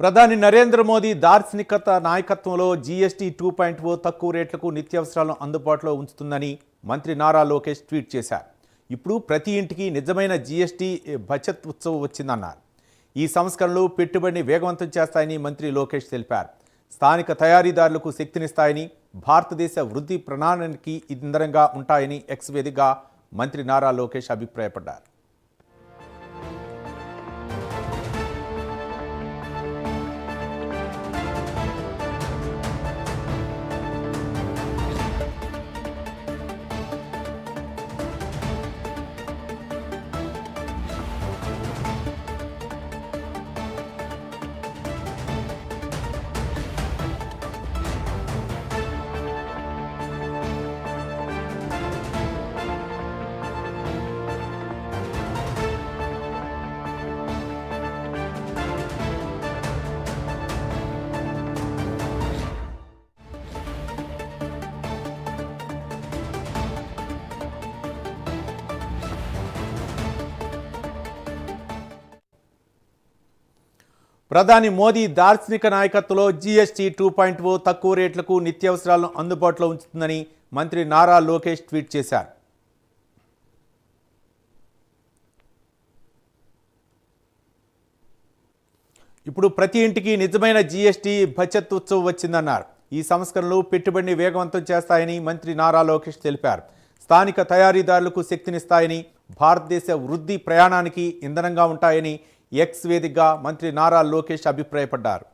ప్రధాని నరేంద్ర మోదీ దార్శనికత నాయకత్వంలో జీఎస్టీ టూ పాయింట్ ఓ తక్కువ రేట్లకు నిత్యావసరాలను అందుబాటులో ఉంచుతుందని మంత్రి నారా లోకేష్ ట్వీట్ చేశారు. ఇప్పుడు ప్రతి ఇంటికి నిజమైన జీఎస్టీ బచత్ ఉత్సవం వచ్చిందన్నారు. ఈ సంస్కరణలు పెట్టుబడిని వేగవంతం చేస్తాయని మంత్రి లోకేష్ తెలిపారు. స్థానిక తయారీదారులకు శక్తినిస్తాయని భారతదేశ వృద్ధి ప్రణాళికకి ఇంధనంగా ఉంటాయని ఎక్స్ వేదికగా మంత్రి నారా లోకేష్ అభిప్రాయపడ్డారు. ప్రధాని మోదీ దార్శనిక నాయకత్వంలో జీఎస్టీ టూ పాయింట్ ఓ తక్కువ రేట్లకు నిత్యావసరాలను అందుబాటులో ఉంచుతుందని మంత్రి నారా లోకేష్ ట్వీట్ చేశారు. ఇప్పుడు ప్రతి ఇంటికి నిజమైన జీఎస్టీ బచత్ ఉత్సవం వచ్చిందన్నారు. ఈ సంస్కరణలు పెట్టుబడిని వేగవంతం చేస్తాయని మంత్రి నారా లోకేష్ తెలిపారు. స్థానిక తయారీదారులకు శక్తినిస్తాయని భారతదేశ వృద్ధి ప్రయాణానికి ఇంధనంగా ఉంటాయని ఎక్స్ వేదికగా మంత్రి నారా లోకేష్ అభిప్రాయపడ్డారు.